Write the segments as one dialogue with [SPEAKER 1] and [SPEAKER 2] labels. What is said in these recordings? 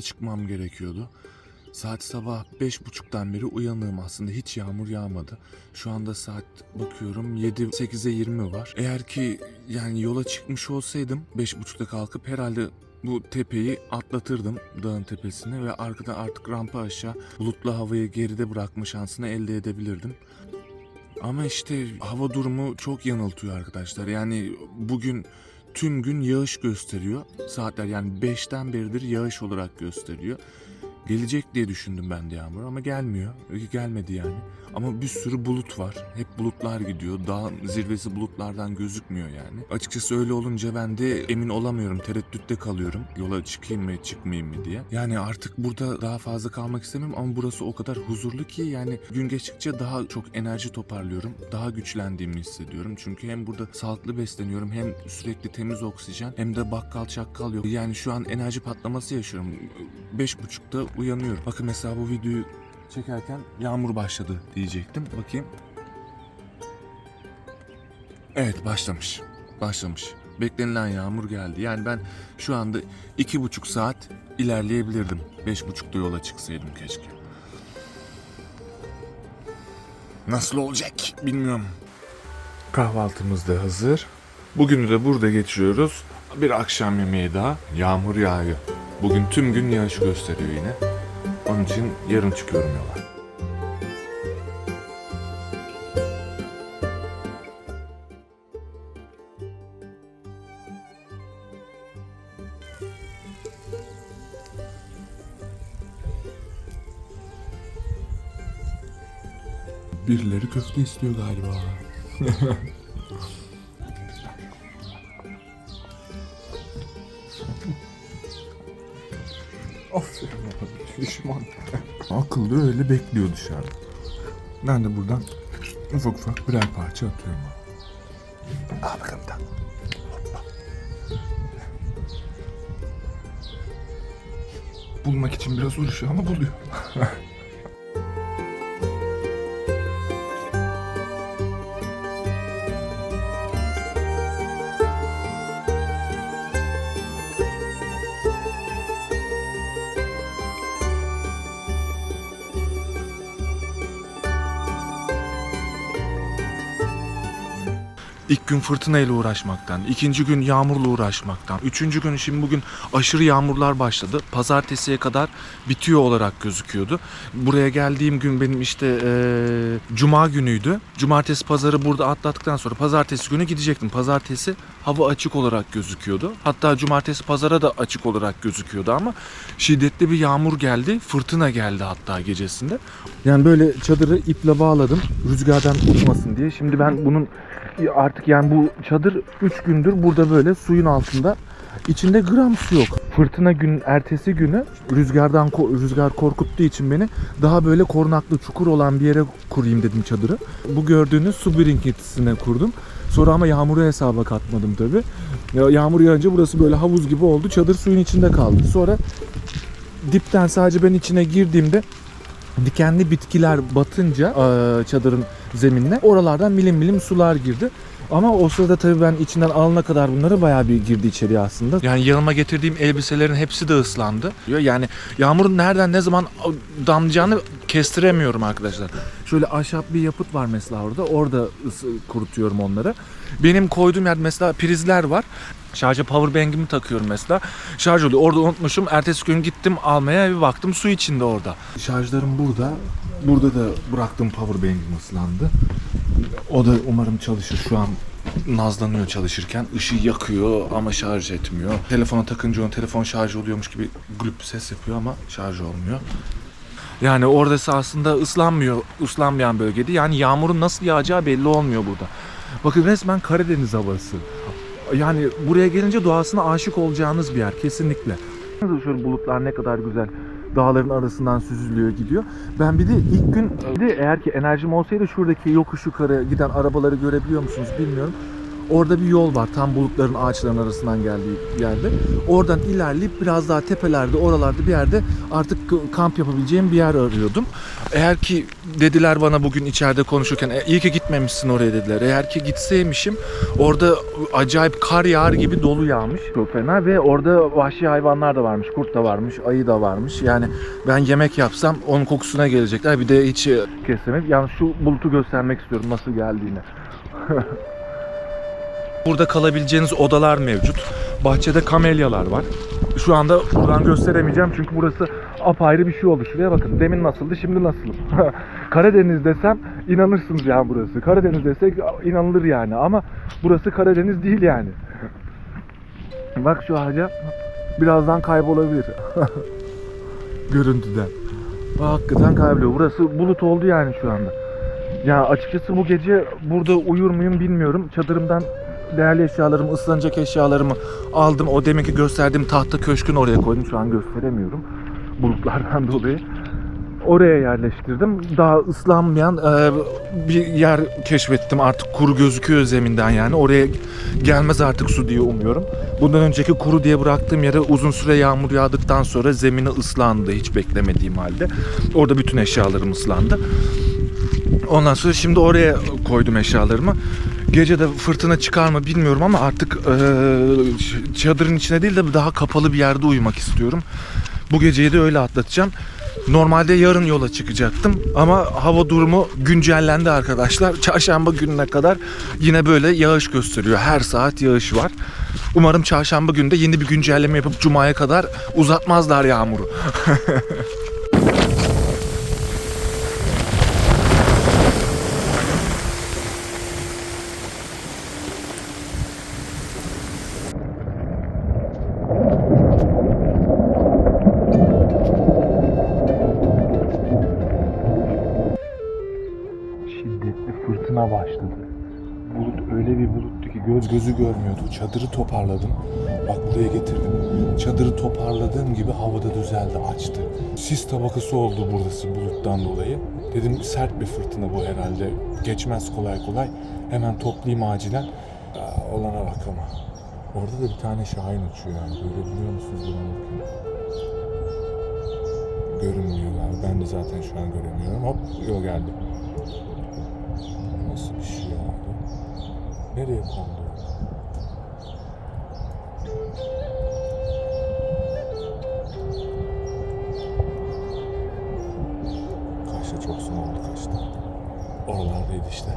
[SPEAKER 1] yola çıkmam gerekiyordu. Saat sabah beş buçuktan beri uyanığım aslında hiç yağmur yağmadı. Şu anda saat bakıyorum 7 8'e 20 var. Eğer ki yani yola çıkmış olsaydım beş buçukta kalkıp herhalde bu tepeyi atlatırdım dağın tepesine ve arkadan artık rampa aşağı bulutlu havayı geride bırakma şansını elde edebilirdim. Ama işte hava durumu çok yanıltıyor arkadaşlar. Yani bugün tüm gün yağış gösteriyor. Saatler yani 5'ten beridir yağış olarak gösteriyor. Gelecek diye düşündüm ben de yağmur ama gelmiyor. Gelmedi yani. Ama bir sürü bulut var. Hep bulutlar gidiyor. Dağın zirvesi bulutlardan gözükmüyor yani. Açıkçası öyle olunca ben de emin olamıyorum. Tereddütte kalıyorum. Yola çıkayım mı çıkmayayım mı diye. Yani artık burada daha fazla kalmak istemem ama burası o kadar huzurlu ki yani gün geçtikçe daha çok enerji toparlıyorum. Daha güçlendiğimi hissediyorum. Çünkü hem burada sağlıklı besleniyorum hem sürekli temiz oksijen hem de bakkal çakkal yok. Yani şu an enerji patlaması yaşıyorum. Beş buçukta uyanıyorum. Bakın mesela bu videoyu çekerken yağmur başladı diyecektim. Bakayım. Evet başlamış. Başlamış. Beklenilen yağmur geldi. Yani ben şu anda iki buçuk saat ilerleyebilirdim. Beş buçukta yola çıksaydım keşke. Nasıl olacak bilmiyorum. Kahvaltımız da hazır. Bugünü de burada geçiriyoruz. Bir akşam yemeği daha. Yağmur yağıyor. Bugün tüm gün yağış gösteriyor yine. Onun için yarın çıkıyorum yola. Birileri köfte istiyor galiba. Akıllı öyle bekliyor dışarıda. Ben de buradan ufak ufak birer parça atıyorum. Al bakalım. Hoppa. Bulmak için biraz uğraşıyor ama buluyor. İlk gün fırtınayla uğraşmaktan, ikinci gün yağmurla uğraşmaktan, üçüncü gün şimdi bugün aşırı yağmurlar başladı. Pazartesiye kadar bitiyor olarak gözüküyordu. Buraya geldiğim gün benim işte eee, cuma günüydü. Cumartesi pazarı burada atlattıktan sonra pazartesi günü gidecektim. Pazartesi hava açık olarak gözüküyordu. Hatta cumartesi pazara da açık olarak gözüküyordu ama şiddetli bir yağmur geldi. Fırtına geldi hatta gecesinde. Yani böyle çadırı iple bağladım rüzgardan uçmasın diye. Şimdi ben bunun artık yani bu çadır 3 gündür burada böyle suyun altında. İçinde gram su yok. Fırtına gün ertesi günü rüzgardan rüzgar korkuttuğu için beni daha böyle korunaklı çukur olan bir yere kurayım dedim çadırı. Bu gördüğünüz su birikintisine kurdum. Sonra ama yağmuru hesaba katmadım tabi. Yağmur yağınca burası böyle havuz gibi oldu. Çadır suyun içinde kaldı. Sonra dipten sadece ben içine girdiğimde dikenli bitkiler batınca çadırın zeminine oralardan milim milim sular girdi. Ama o sırada tabii ben içinden alana kadar bunları bayağı bir girdi içeriye aslında. Yani yanıma getirdiğim elbiselerin hepsi de ıslandı. Yani yağmurun nereden ne zaman damlayacağını kestiremiyorum arkadaşlar. Şöyle ahşap bir yapıt var mesela orada. Orada ısı- kurutuyorum onları. Benim koyduğum yer mesela prizler var. Şarja powerbank'imi takıyorum mesela. Şarj oluyor. Orada unutmuşum. Ertesi gün gittim almaya bir baktım su içinde orada. Şarjlarım burada. Burada da bıraktığım powerbank'im ıslandı. O da umarım çalışır. Şu an nazlanıyor çalışırken. Işığı yakıyor ama şarj etmiyor. Telefona takınca onun telefon şarj oluyormuş gibi gülüp ses yapıyor ama şarj olmuyor. Yani oradası aslında ıslanmıyor, ıslanmayan bölgede. Yani yağmurun nasıl yağacağı belli olmuyor burada. Bakın resmen Karadeniz havası. Yani buraya gelince doğasına aşık olacağınız bir yer kesinlikle. Şöyle bulutlar ne kadar güzel dağların arasından süzülüyor gidiyor. Ben bir de ilk gün bir de eğer ki enerjim olsaydı şuradaki yokuş yukarı giden arabaları görebiliyor musunuz bilmiyorum. Orada bir yol var tam bulutların ağaçların arasından geldiği yerde. Oradan ilerleyip biraz daha tepelerde oralarda bir yerde artık kamp yapabileceğim bir yer arıyordum. Eğer ki dediler bana bugün içeride konuşurken "E, iyi ki gitmemişsin oraya dediler. Eğer ki gitseymişim orada acayip kar yağar gibi dolu yağmış. Çok fena ve orada vahşi hayvanlar da varmış. Kurt da varmış, ayı da varmış. Yani ben yemek yapsam onun kokusuna gelecekler. Bir de hiç e, kesemedim. Yani şu bulutu göstermek istiyorum nasıl geldiğini. Burada kalabileceğiniz odalar mevcut. Bahçede kamelyalar var. Şu anda buradan gösteremeyeceğim çünkü burası apayrı bir şey oldu. Şuraya bakın. Demin nasıldı, şimdi nasıl? Karadeniz desem inanırsınız yani burası. Karadeniz desek inanılır yani ama burası Karadeniz değil yani. Bak şu ağaca birazdan kaybolabilir. Görüntüden. Hakikaten kayboluyor. Burası bulut oldu yani şu anda. Ya açıkçası bu gece burada uyur muyum bilmiyorum. Çadırımdan değerli eşyalarımı, ıslanacak eşyalarımı aldım. O deminki gösterdiğim tahta köşkün oraya koydum. Şu an gösteremiyorum. Bulutlardan dolayı. Oraya yerleştirdim. Daha ıslanmayan e, bir yer keşfettim. Artık kuru gözüküyor zeminden yani. Oraya gelmez artık su diye umuyorum. Bundan önceki kuru diye bıraktığım yere uzun süre yağmur yağdıktan sonra zemini ıslandı hiç beklemediğim halde. Orada bütün eşyalarım ıslandı. Ondan sonra şimdi oraya koydum eşyalarımı. Gece de fırtına çıkar mı bilmiyorum ama artık ç- çadırın içine değil de daha kapalı bir yerde uyumak istiyorum. Bu geceyi de öyle atlatacağım. Normalde yarın yola çıkacaktım ama hava durumu güncellendi arkadaşlar. Çarşamba gününe kadar yine böyle yağış gösteriyor. Her saat yağış var. Umarım çarşamba günü de yeni bir güncelleme yapıp cumaya kadar uzatmazlar yağmuru. şiddetli fırtına başladı. Bulut öyle bir buluttu ki göz gözü görmüyordu. Çadırı toparladım. Bak buraya getirdim. Çadırı toparladığım gibi havada düzeldi, açtı. Sis tabakası oldu burası buluttan dolayı. Dedim sert bir fırtına bu herhalde. Geçmez kolay kolay. Hemen toplayayım acilen. Aa, olana bak ama. Orada da bir tane şahin uçuyor yani. Görebiliyor musunuz bunu? Görünmüyorlar. Ben de zaten şu an göremiyorum. Hop yol geldi. Nasıl bir şey oldu? Nereye kondu? Kaşta çok sun oldu kaşta. Oralardaydı işte.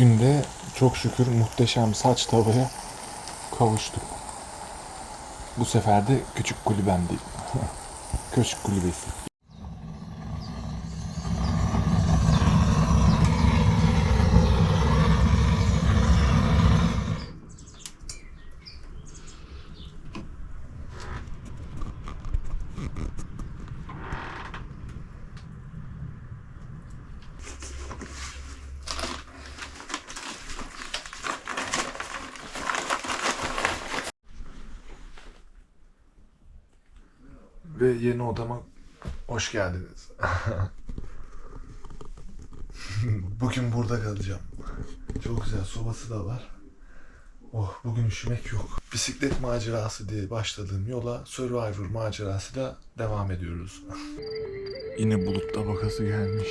[SPEAKER 1] Bugün de çok şükür muhteşem saç tavaya kavuştuk. Bu sefer de küçük kulübem değil. Köşk kulübesi. Ve yeni odama geldiniz. bugün burada kalacağım. Çok güzel sobası da var. Oh bugün üşümek yok. Bisiklet macerası diye başladığım yola Survivor macerası da devam ediyoruz. Yine bulut tabakası gelmiş.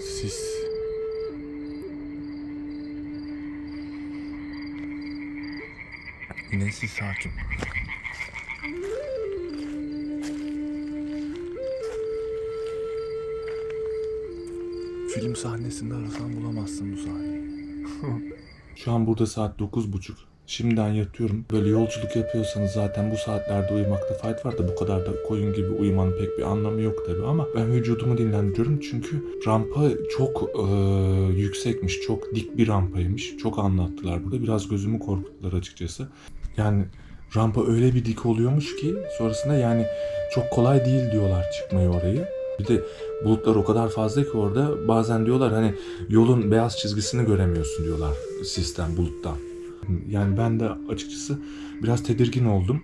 [SPEAKER 1] Sis. Yine sis hakim. Film sahnesinde arasan bulamazsın bu sahneyi. Şu an burada saat 9.30. Şimdiden yatıyorum. Böyle yolculuk yapıyorsanız zaten bu saatlerde uyumakta fayda var da bu kadar da koyun gibi uyumanın pek bir anlamı yok tabii ama ben vücudumu dinlendiriyorum çünkü rampa çok e, yüksekmiş. Çok dik bir rampaymış. Çok anlattılar burada. Biraz gözümü korkuttular açıkçası. Yani rampa öyle bir dik oluyormuş ki sonrasında yani çok kolay değil diyorlar çıkmayı orayı. Bir de bulutlar o kadar fazla ki orada bazen diyorlar hani yolun beyaz çizgisini göremiyorsun diyorlar sistem buluttan. Yani ben de açıkçası biraz tedirgin oldum.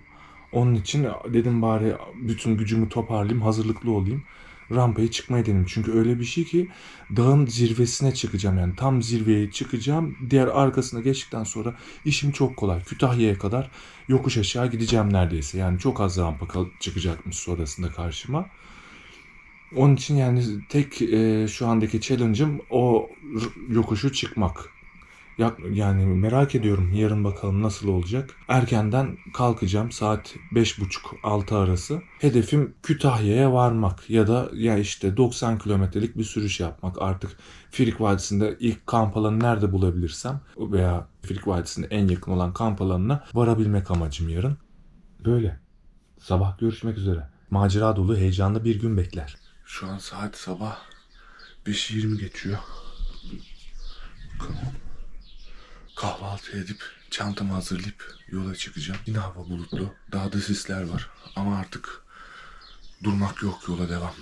[SPEAKER 1] Onun için dedim bari bütün gücümü toparlayayım, hazırlıklı olayım. Rampaya çıkmayı denedim. Çünkü öyle bir şey ki dağın zirvesine çıkacağım yani. Tam zirveye çıkacağım. Diğer arkasına geçtikten sonra işim çok kolay. Kütahya'ya kadar yokuş aşağı gideceğim neredeyse. Yani çok az rampa çıkacakmış sonrasında karşıma. Onun için yani tek e, şu andaki challenge'ım o yokuşu çıkmak. Ya- Yani merak ediyorum yarın bakalım nasıl olacak. Erkenden kalkacağım saat 5.30-6 arası. Hedefim Kütahya'ya varmak ya da ya işte 90 kilometrelik bir sürüş yapmak. Artık Firik Vadisi'nde ilk kamp alanı nerede bulabilirsem veya Firik Vadisi'nde en yakın olan kamp alanına varabilmek amacım yarın. Böyle. Sabah görüşmek üzere. Macera dolu heyecanlı bir gün bekler. Şu an saat sabah 5.20 geçiyor. Bakalım. Kahvaltı edip çantamı hazırlayıp yola çıkacağım. Yine hava bulutlu. Dağda sisler var. Ama artık durmak yok yola devam.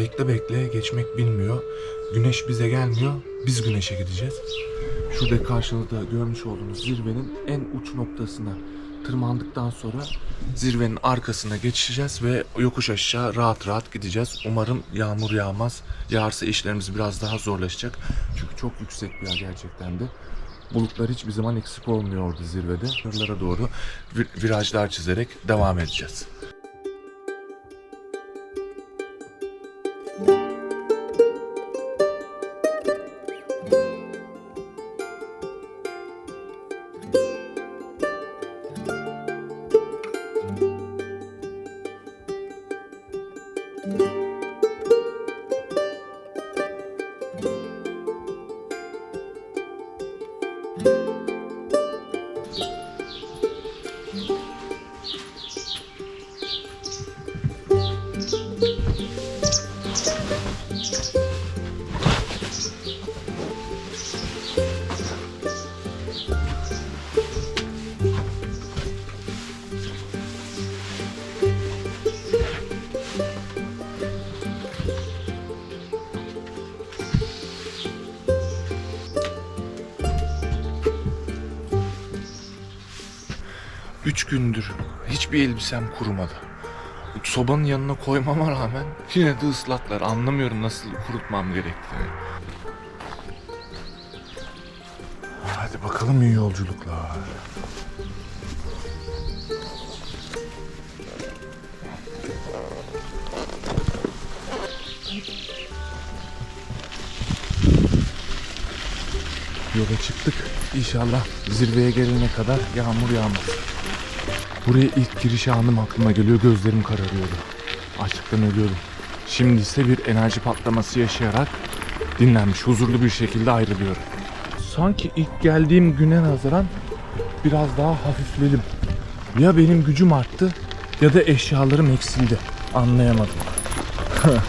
[SPEAKER 1] Bekle bekle geçmek bilmiyor. Güneş bize gelmiyor. Biz güneşe gideceğiz. Şurada karşıda görmüş olduğunuz zirvenin en uç noktasına tırmandıktan sonra zirvenin arkasına geçeceğiz ve yokuş aşağı rahat rahat gideceğiz. Umarım yağmur yağmaz. Yağarsa işlerimiz biraz daha zorlaşacak. Çünkü çok yüksek bir yer gerçekten de. Bulutlar hiçbir zaman eksik olmuyor orada zirvede. Yukarılara doğru vir- virajlar çizerek devam edeceğiz. Üç gündür hiçbir elbisem kurumadı. Sobanın yanına koymama rağmen yine de ıslaklar. Anlamıyorum nasıl kurutmam gerektiğini. Hadi bakalım iyi yolculuklar. Yola çıktık. İnşallah zirveye gelene kadar yağmur yağmaz. Buraya ilk giriş anım aklıma geliyor. Gözlerim kararıyordu. Açlıktan ölüyordum. Şimdi ise bir enerji patlaması yaşayarak dinlenmiş, huzurlu bir şekilde ayrılıyorum. Sanki ilk geldiğim güne nazaran biraz daha hafifledim. Ya benim gücüm arttı ya da eşyalarım eksildi. Anlayamadım.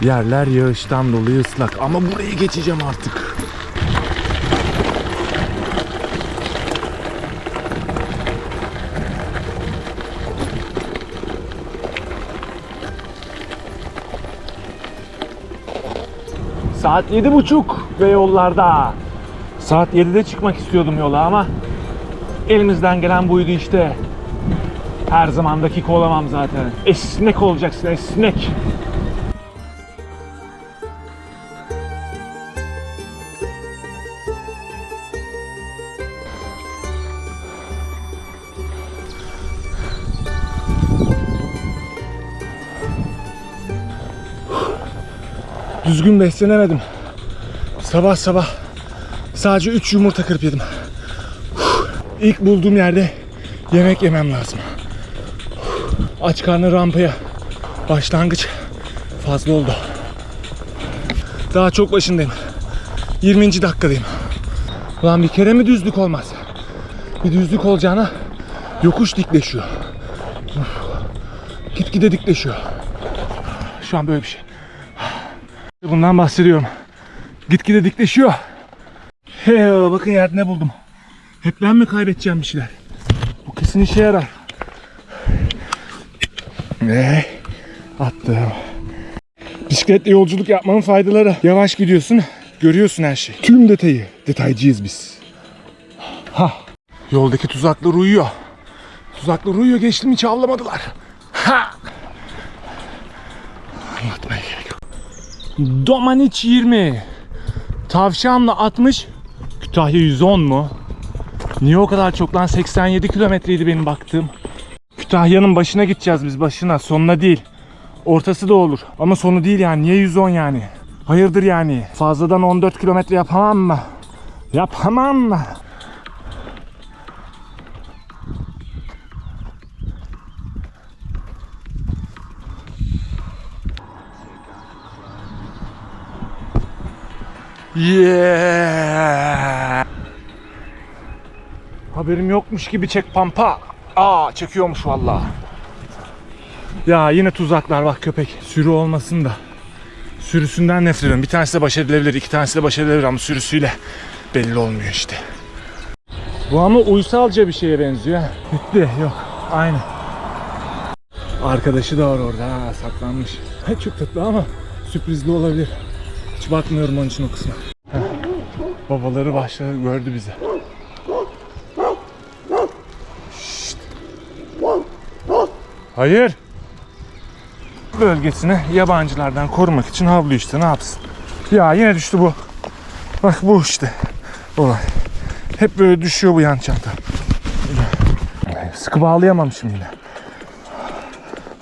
[SPEAKER 1] Yerler yağıştan dolayı ıslak ama burayı geçeceğim artık. Saat yedi buçuk ve yollarda. Saat 7'de çıkmak istiyordum yola ama elimizden gelen buydu işte. Her zaman dakika olamam zaten. Esnek olacaksın esnek. Düzgün beslenemedim. Sabah sabah sadece 3 yumurta kırıp yedim. İlk bulduğum yerde yemek yemem lazım. Aç karnı rampaya başlangıç fazla oldu. Daha çok başındayım. 20. dakikadayım. Ulan bir kere mi düzlük olmaz? Bir düzlük olacağına yokuş dikleşiyor. Gitgide dikleşiyor. Şu an böyle bir şey. Bundan bahsediyorum. Gitgide dikleşiyor. Hey, bakın yerde ne buldum. Hep ben mi kaybedeceğim bir şeyler? Bu kesin işe yarar. Ve attım. Bisikletle yolculuk yapmanın faydaları. Yavaş gidiyorsun, görüyorsun her şeyi. Tüm detayı. Detaycıyız biz. Ha. Yoldaki tuzaklar uyuyor. Tuzaklar uyuyor, geçtim hiç avlamadılar. Ha. Domaniç 20. Tavşanla 60. Kütahya 110 mu? Niye o kadar çok lan? 87 kilometreydi benim baktığım. Kütahya'nın başına gideceğiz biz başına. Sonuna değil. Ortası da olur. Ama sonu değil yani. Niye 110 yani? Hayırdır yani? Fazladan 14 kilometre yapamam mı? Yapamam mı? Yeah. Haberim yokmuş gibi çek pampa. Aa çekiyormuş valla. Ya yine tuzaklar bak köpek. Sürü olmasın da. Sürüsünden nefret ediyorum. Bir tanesi de baş edilebilir, iki tanesi de baş edilebilir ama sürüsüyle belli olmuyor işte. Bu ama uysalca bir şeye benziyor. ha. Gitti yok. Aynı. Arkadaşı da var orada ha, saklanmış. Çok tatlı ama sürprizli olabilir. Hiç bakmıyorum onun için o kısma. Babaları başladı gördü bizi. Şşt. Hayır. Bölgesini yabancılardan korumak için havlu işte ne yapsın. Ya yine düştü bu. Bak bu işte. Olay. Hep böyle düşüyor bu yan çanta. Sıkı bağlayamamışım yine.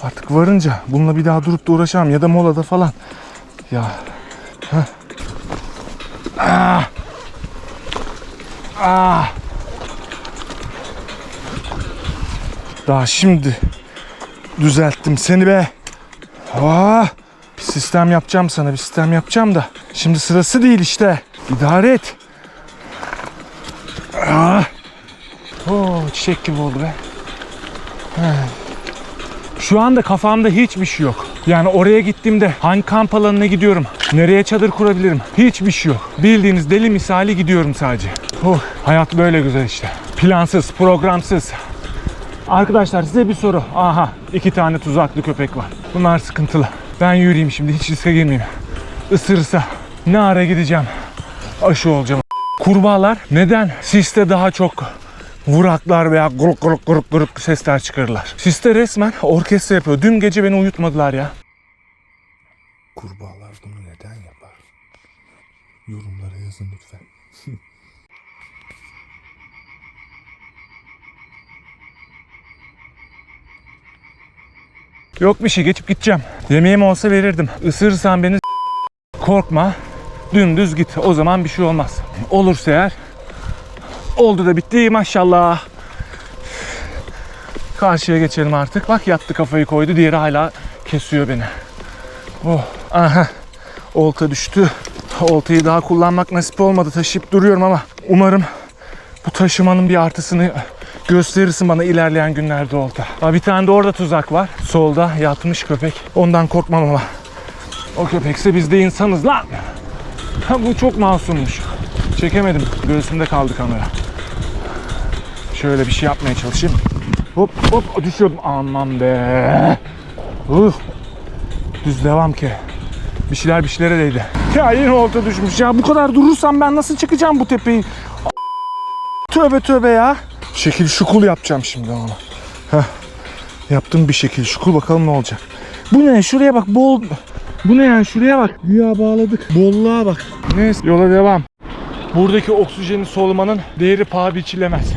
[SPEAKER 1] Artık varınca bununla bir daha durup da uğraşamam ya da molada falan. Ya. Heh. Ah. Ah. Daha şimdi düzelttim seni be. Ah. Bir sistem yapacağım sana bir sistem yapacağım da. Şimdi sırası değil işte. İdare et. Ah. Oo, çiçek gibi oldu be. Heh. Şu anda kafamda hiçbir şey yok. Yani oraya gittiğimde hangi kamp alanına gidiyorum? Nereye çadır kurabilirim? Hiçbir şey yok. Bildiğiniz deli misali gidiyorum sadece. Oh, hayat böyle güzel işte. Plansız, programsız. Arkadaşlar size bir soru. Aha iki tane tuzaklı köpek var. Bunlar sıkıntılı. Ben yürüyeyim şimdi hiç riske girmeyeyim. Isırırsa ne ara gideceğim? Aşı olacağım. Kurbağalar neden siste daha çok vuraklar veya guruk guruk guruk guruk sesler çıkarırlar? Siste resmen orkestra yapıyor. Dün gece beni uyutmadılar ya.
[SPEAKER 2] Kurbağalar
[SPEAKER 1] Yok bir şey geçip gideceğim. Yemeğim olsa verirdim. Isırırsan beni korkma. Dümdüz git. O zaman bir şey olmaz. Olursa eğer oldu da bitti maşallah. Karşıya geçelim artık. Bak yattı kafayı koydu. Diğeri hala kesiyor beni. Oh. Aha. Olta düştü. Oltayı daha kullanmak nasip olmadı. Taşıyıp duruyorum ama umarım bu taşımanın bir artısını gösterirsin bana ilerleyen günlerde olta. Ha, bir tane de orada tuzak var. Solda yatmış köpek. Ondan korkmam ama. O köpekse biz de insanız lan. Ha, bu çok masummuş. Çekemedim. Göğsümde kaldı kamera. Şöyle bir şey yapmaya çalışayım. Hop hop düşüyordum. Aman be. Uf. Düz devam ki. Bir şeyler bir şeylere değdi. Ya yine olta düşmüş ya. Bu kadar durursam ben nasıl çıkacağım bu tepeyi? Tövbe tövbe ya. Şekil şukul yapacağım şimdi onu. Heh. Yaptım bir şekil şukul bakalım ne olacak. Bu ne? Şuraya bak bol. Bu ne yani? Şuraya bak. Güya bağladık. Bolluğa bak. Neyse yola devam. Buradaki oksijeni solumanın değeri paha biçilemez.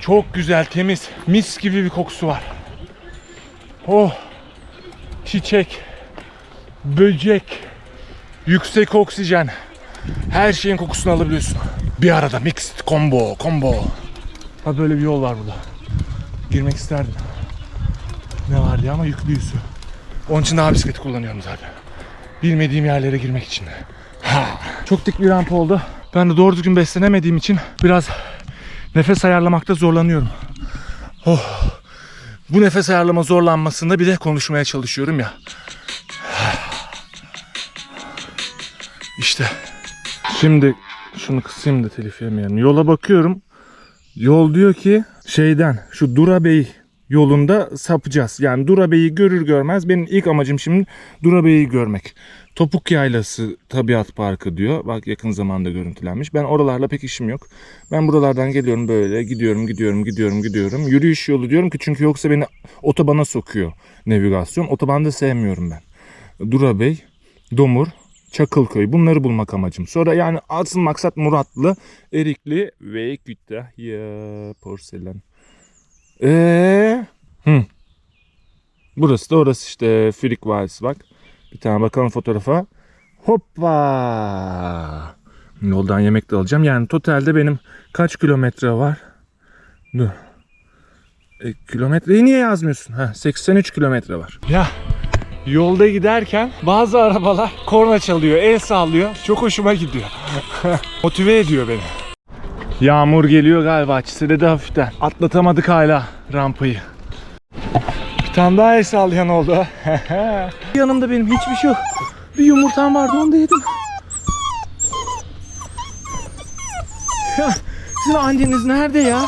[SPEAKER 1] Çok güzel, temiz, mis gibi bir kokusu var. Oh, çiçek, böcek, yüksek oksijen. Her şeyin kokusunu alabiliyorsun. Bir arada mixed combo, combo. Ha böyle bir yol var burada. Girmek isterdim. Ne var diye ama yüklüyüz. Onun için daha bisikleti kullanıyorum zaten. Bilmediğim yerlere girmek için. Ha. Çok dik bir rampa oldu. Ben de doğru düzgün beslenemediğim için biraz nefes ayarlamakta zorlanıyorum. Oh. Bu nefes ayarlama zorlanmasında bir de konuşmaya çalışıyorum ya. İşte. Şimdi şunu kısayım da telif yemeyelim. Yola bakıyorum. Yol diyor ki şeyden şu Dura Bey yolunda sapacağız. Yani Dura Bey'i görür görmez benim ilk amacım şimdi Dura Bey'i görmek. Topuk Yaylası Tabiat Parkı diyor. Bak yakın zamanda görüntülenmiş. Ben oralarla pek işim yok. Ben buralardan geliyorum böyle gidiyorum gidiyorum gidiyorum gidiyorum. Yürüyüş yolu diyorum ki çünkü yoksa beni otobana sokuyor navigasyon. Otobanda sevmiyorum ben. Dura Bey, Domur, Çakılköy bunları bulmak amacım. Sonra yani asıl maksat Muratlı, Erikli ve Kütahya porselen. Eee? Hı. Burası da orası işte Filik Vadisi bak. Bir tane bakalım fotoğrafa. Hoppa. Yoldan yemek de alacağım. Yani totalde benim kaç kilometre var? Dur. E, kilometreyi niye yazmıyorsun? Ha, 83 kilometre var. Ya yolda giderken bazı arabalar korna çalıyor, el sallıyor. Çok hoşuma gidiyor. Motive ediyor beni. Yağmur geliyor galiba. Çisede de hafiften. Atlatamadık hala rampayı. Bir tane daha el sallayan oldu. Yanımda benim hiçbir şey yok. Bir yumurtam vardı onu da yedim. Sizin anneniz nerede ya?